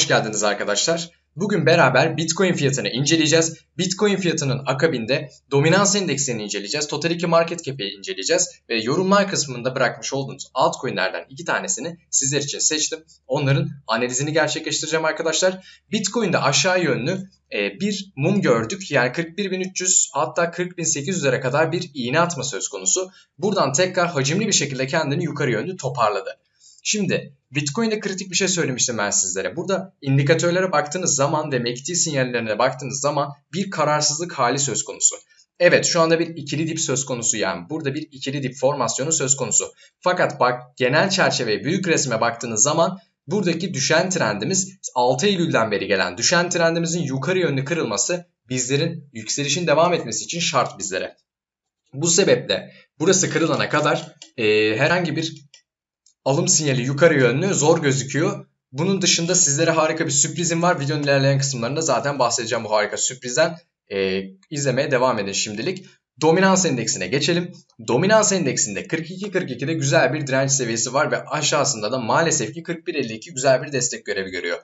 Hoş geldiniz arkadaşlar. Bugün beraber Bitcoin fiyatını inceleyeceğiz. Bitcoin fiyatının akabinde dominans endeksini inceleyeceğiz. Total 2 market cap'i inceleyeceğiz. Ve yorumlar kısmında bırakmış olduğunuz altcoin'lerden iki tanesini sizler için seçtim. Onların analizini gerçekleştireceğim arkadaşlar. Bitcoin'de aşağı yönlü e, bir mum gördük. Yani 41.300 hatta 40.800'lere kadar bir iğne atma söz konusu. Buradan tekrar hacimli bir şekilde kendini yukarı yönlü toparladı. Şimdi Bitcoin'de kritik bir şey söylemiştim ben sizlere. Burada indikatörlere baktığınız zaman ve MACD sinyallerine baktığınız zaman bir kararsızlık hali söz konusu. Evet şu anda bir ikili dip söz konusu yani. Burada bir ikili dip formasyonu söz konusu. Fakat bak genel çerçeve büyük resme baktığınız zaman buradaki düşen trendimiz 6 Eylül'den beri gelen düşen trendimizin yukarı yönlü kırılması bizlerin yükselişin devam etmesi için şart bizlere. Bu sebeple burası kırılana kadar e, herhangi bir alım sinyali yukarı yönlü zor gözüküyor. Bunun dışında sizlere harika bir sürprizim var. Videonun ilerleyen kısımlarında zaten bahsedeceğim bu harika sürprizden. Ee, izlemeye devam edin şimdilik. Dominans endeksine geçelim. Dominans endeksinde 42-42'de güzel bir direnç seviyesi var ve aşağısında da maalesef ki 41-52 güzel bir destek görevi görüyor.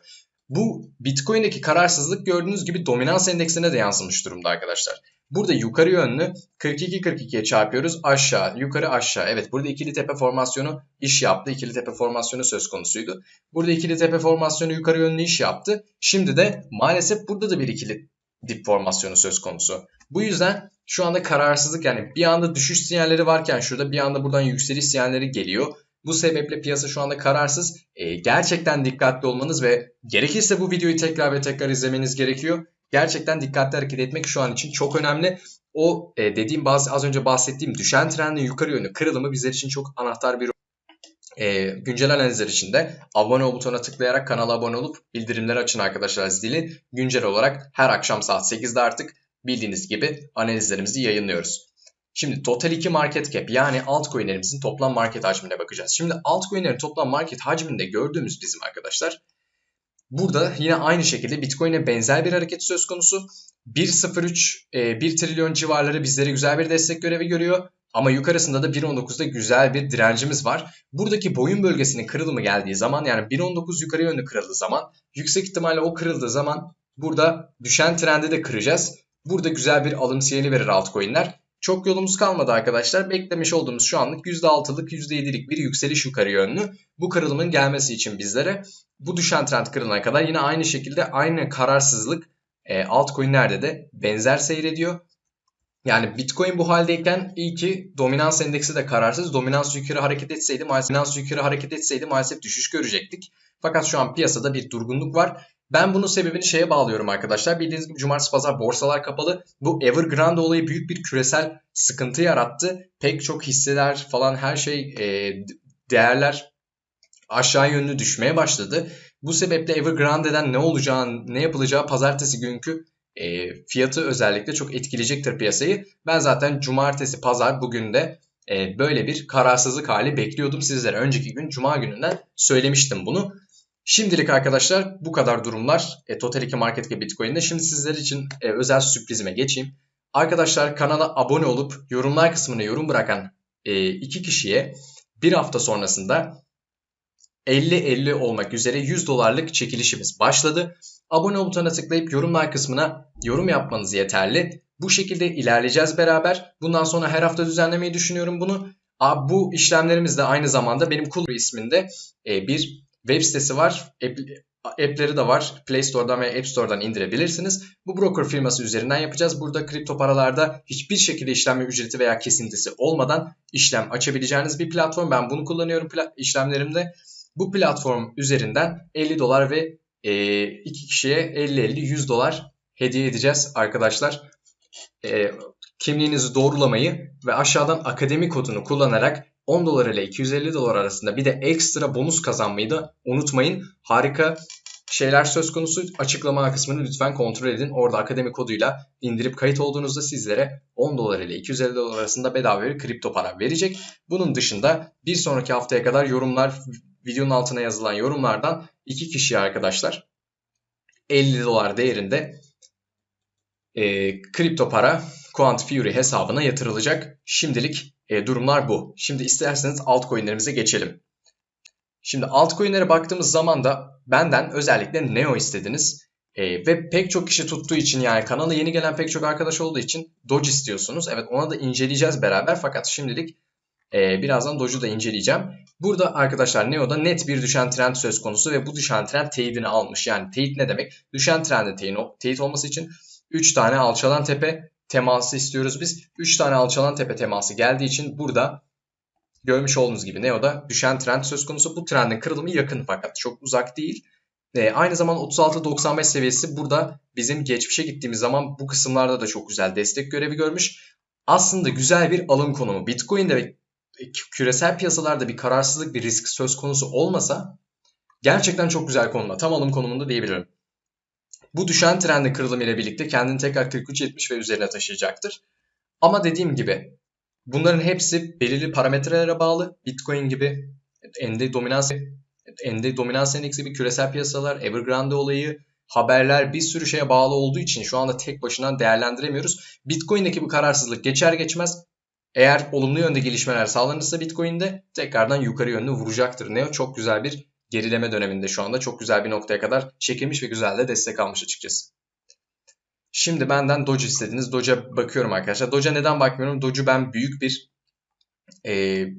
Bu Bitcoin'deki kararsızlık gördüğünüz gibi dominans endeksine de yansımış durumda arkadaşlar. Burada yukarı yönlü 42-42'ye çarpıyoruz. Aşağı, yukarı aşağı. Evet burada ikili tepe formasyonu iş yaptı. İkili tepe formasyonu söz konusuydu. Burada ikili tepe formasyonu yukarı yönlü iş yaptı. Şimdi de maalesef burada da bir ikili dip formasyonu söz konusu. Bu yüzden şu anda kararsızlık yani bir anda düşüş sinyalleri varken şurada bir anda buradan yükseliş sinyalleri geliyor. Bu sebeple piyasa şu anda kararsız. E, gerçekten dikkatli olmanız ve gerekirse bu videoyu tekrar ve tekrar izlemeniz gerekiyor gerçekten dikkatli hareket etmek şu an için çok önemli. O e, dediğim bazı az önce bahsettiğim düşen trendin yukarı yönlü kırılımı bizler için çok anahtar bir e, güncel analizler için de abone ol butonuna tıklayarak kanala abone olup bildirimleri açın arkadaşlar zili. Güncel olarak her akşam saat 8'de artık bildiğiniz gibi analizlerimizi yayınlıyoruz. Şimdi total 2 market cap yani altcoin'lerimizin toplam market hacmine bakacağız. Şimdi altcoin'lerin toplam market hacminde gördüğümüz bizim arkadaşlar Burada yine aynı şekilde Bitcoin'e benzer bir hareket söz konusu. 1.03 1 e, trilyon civarları bizlere güzel bir destek görevi görüyor. Ama yukarısında da 1.19'da güzel bir direncimiz var. Buradaki boyun bölgesinin kırılımı geldiği zaman yani 1.19 yukarı yönlü kırıldığı zaman yüksek ihtimalle o kırıldığı zaman burada düşen trendi de kıracağız. Burada güzel bir alım sinyali verir altcoin'ler. Çok yolumuz kalmadı arkadaşlar. Beklemiş olduğumuz şu anlık %6'lık %7'lik bir yükseliş yukarı yönlü. Bu kırılımın gelmesi için bizlere bu düşen trend kırılana kadar yine aynı şekilde aynı kararsızlık e, altcoin'lerde de benzer seyrediyor. Yani Bitcoin bu haldeyken iyi ki dominans endeksi de kararsız. Dominans yukarı hareket etseydi maalesef dominans yukarı hareket etseydi maalesef düşüş görecektik. Fakat şu an piyasada bir durgunluk var. Ben bunun sebebini şeye bağlıyorum arkadaşlar. Bildiğiniz gibi cumartesi pazar borsalar kapalı. Bu Evergrande olayı büyük bir küresel sıkıntı yarattı. Pek çok hisseler falan her şey e, değerler aşağı yönlü düşmeye başladı. Bu sebeple Evergrande'den ne olacağı, ne yapılacağı pazartesi günkü e, fiyatı özellikle çok etkileyecektir piyasayı. Ben zaten cumartesi pazar bugün de e, böyle bir kararsızlık hali bekliyordum sizlere. Önceki gün cuma gününden söylemiştim bunu. Şimdilik arkadaşlar bu kadar durumlar e, Total 2 Market ve Bitcoin'de. Şimdi sizler için e, özel sürprizime geçeyim. Arkadaşlar kanala abone olup yorumlar kısmına yorum bırakan e, iki kişiye bir hafta sonrasında 50-50 olmak üzere 100 dolarlık çekilişimiz başladı. Abone ol butonuna tıklayıp yorumlar kısmına yorum yapmanız yeterli. Bu şekilde ilerleyeceğiz beraber. Bundan sonra her hafta düzenlemeyi düşünüyorum bunu. Bu işlemlerimiz de aynı zamanda benim Cool isminde e, bir web sitesi var. App, app'leri de var. Play Store'dan ve App Store'dan indirebilirsiniz. Bu broker firması üzerinden yapacağız. Burada kripto paralarda hiçbir şekilde işlem ücreti veya kesintisi olmadan işlem açabileceğiniz bir platform. Ben bunu kullanıyorum işlemlerimde. Bu platform üzerinden 50 dolar ve e, iki kişiye 50-50-100 dolar hediye edeceğiz arkadaşlar. E, kimliğinizi doğrulamayı ve aşağıdan akademi kodunu kullanarak 10 dolar ile 250 dolar arasında bir de ekstra bonus kazanmayı da unutmayın. Harika şeyler söz konusu. Açıklama kısmını lütfen kontrol edin. Orada akademi koduyla indirip kayıt olduğunuzda sizlere 10 dolar ile 250 dolar arasında bedava bir kripto para verecek. Bunun dışında bir sonraki haftaya kadar yorumlar, videonun altına yazılan yorumlardan iki kişiye arkadaşlar 50 dolar değerinde e, kripto para Quant Fury hesabına yatırılacak. Şimdilik e, durumlar bu. Şimdi isterseniz altcoin'lerimize geçelim. Şimdi altcoin'lere baktığımız zaman da benden özellikle Neo istediniz. Ee, ve pek çok kişi tuttuğu için yani kanala yeni gelen pek çok arkadaş olduğu için Doge istiyorsunuz. Evet ona da inceleyeceğiz beraber fakat şimdilik e, birazdan Doge'u da inceleyeceğim. Burada arkadaşlar Neo'da net bir düşen trend söz konusu ve bu düşen trend teyidini almış. Yani teyit ne demek? Düşen trendin teyit, teyit olması için 3 tane alçalan tepe teması istiyoruz biz. 3 tane alçalan tepe teması geldiği için burada görmüş olduğunuz gibi Neo'da düşen trend söz konusu. Bu trendin kırılımı yakın fakat çok uzak değil. E, aynı zamanda 36-95 seviyesi burada bizim geçmişe gittiğimiz zaman bu kısımlarda da çok güzel destek görevi görmüş. Aslında güzel bir alım konumu. Bitcoin'de ve küresel piyasalarda bir kararsızlık, bir risk söz konusu olmasa gerçekten çok güzel konumda. Tam alım konumunda diyebilirim. Bu düşen trendin kırılımı ile birlikte kendini tekrar 43.70 ve üzerine taşıyacaktır. Ama dediğim gibi bunların hepsi belirli parametrelere bağlı. Bitcoin gibi ende dominans ende dominans endeksi gibi küresel piyasalar, Evergrande olayı, haberler bir sürü şeye bağlı olduğu için şu anda tek başına değerlendiremiyoruz. Bitcoin'deki bu kararsızlık geçer geçmez eğer olumlu yönde gelişmeler sağlanırsa Bitcoin'de tekrardan yukarı yönlü vuracaktır. Neo çok güzel bir gerileme döneminde şu anda. Çok güzel bir noktaya kadar çekilmiş ve güzel de destek almış açıkçası. Şimdi benden Doge istediniz. Doge'a bakıyorum arkadaşlar. Doge'a neden bakmıyorum? Doge'u ben büyük bir e,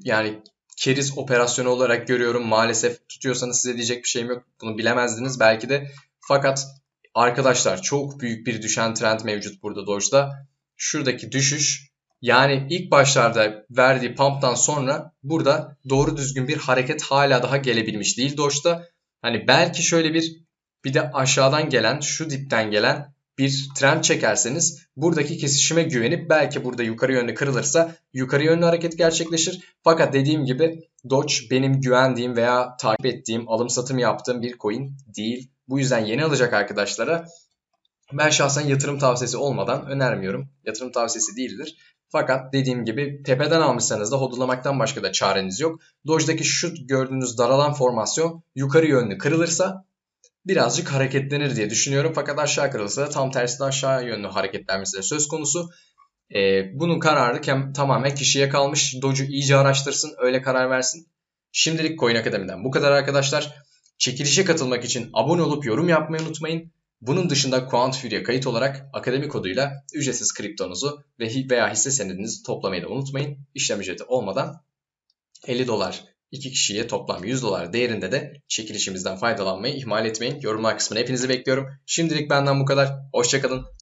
yani keriz operasyonu olarak görüyorum. Maalesef tutuyorsanız size diyecek bir şeyim yok. Bunu bilemezdiniz belki de. Fakat arkadaşlar çok büyük bir düşen trend mevcut burada Doge'da. Şuradaki düşüş yani ilk başlarda verdiği pump'tan sonra burada doğru düzgün bir hareket hala daha gelebilmiş değil Doge'da. Hani belki şöyle bir bir de aşağıdan gelen şu dipten gelen bir trend çekerseniz buradaki kesişime güvenip belki burada yukarı yönlü kırılırsa yukarı yönlü hareket gerçekleşir. Fakat dediğim gibi Doge benim güvendiğim veya takip ettiğim alım satım yaptığım bir coin değil. Bu yüzden yeni alacak arkadaşlara ben şahsen yatırım tavsiyesi olmadan önermiyorum. Yatırım tavsiyesi değildir. Fakat dediğim gibi tepeden almışsanız da hodulamaktan başka da çareniz yok. Doge'daki şu gördüğünüz daralan formasyon yukarı yönlü kırılırsa birazcık hareketlenir diye düşünüyorum. Fakat aşağı kırılırsa da tam tersi de aşağı yönlü hareketlenmesi de söz konusu. Ee, bunun kararı tamamen kişiye kalmış. Doge'u iyice araştırsın öyle karar versin. Şimdilik Coin Akademi'den bu kadar arkadaşlar. Çekilişe katılmak için abone olup yorum yapmayı unutmayın. Bunun dışında Quant Fury'e kayıt olarak akademi koduyla ücretsiz kriptonuzu ve veya hisse senedinizi toplamayı da unutmayın. İşlem ücreti olmadan 50 dolar 2 kişiye toplam 100 dolar değerinde de çekilişimizden faydalanmayı ihmal etmeyin. Yorumlar kısmına hepinizi bekliyorum. Şimdilik benden bu kadar. Hoşçakalın.